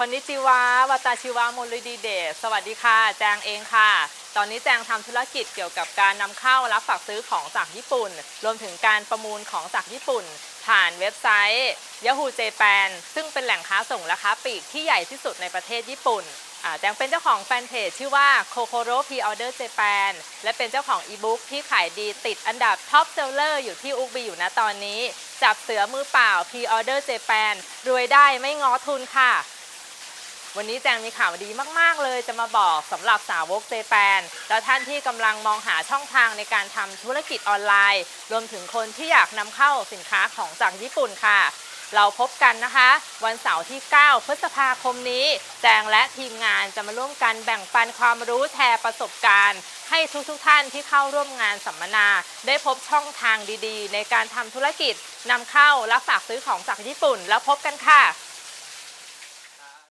คอนนิจิวะวาตาชิวะโมลิดีเดชสวัสดีค่ะ แจงเองค่ะ ตอนนี้แจงทำธุรกิจเกี่ยวกับการนำเข้ารับฝากซื้อของจากญี่ปุ่น รวมถึงการประมูลของจากญี่ปุ่น ผ่านเว็บไซต์ Yahoo Japan ซึ่งเป็นแหล่งค้าส่งและค้าปลีกที่ใหญ่ที่สุดในประเทศญี่ปุ่นแจงเป็นเจ้าของแฟนเพจชื่อว่า Kokoro Pre-Order Japan และเป็นเจ้าของอีบุ๊กที่ขายดีติดอันดับท็อปเซลเลอร์อยู่ที่อุกบีอยู่นะตอนนี้ จับเสือมือเปล่า Pre-Order Japan รวยได้ไม่ง้อทุนค่ะ วันนี้แจงมีข่าวดีมาก ๆ เลยจะมาบอกสำหรับสาวกเจแปนและท่านที่กำลังมองหาช่องทางในการทำธุรกิจออนไลน์ รวมถึงคนที่อยากนำเข้าสินค้าของจากญี่ปุ่นค่ะ เราพบกันนะคะ วันเสาร์ที่ 9 พฤษภาคมนี้ แจงและทีมงานจะมาร่วมกันแบ่งปันความรู้แชร์ประสบการณ์ให้ทุกๆทท่านที่เข้าร่วมงานสัมมนา ได้พบช่องทางดีๆ ในการทำธุรกิจนำเข้าและฝากซื้อของจากญี่ปุ่น แล้วพบกันค่ะ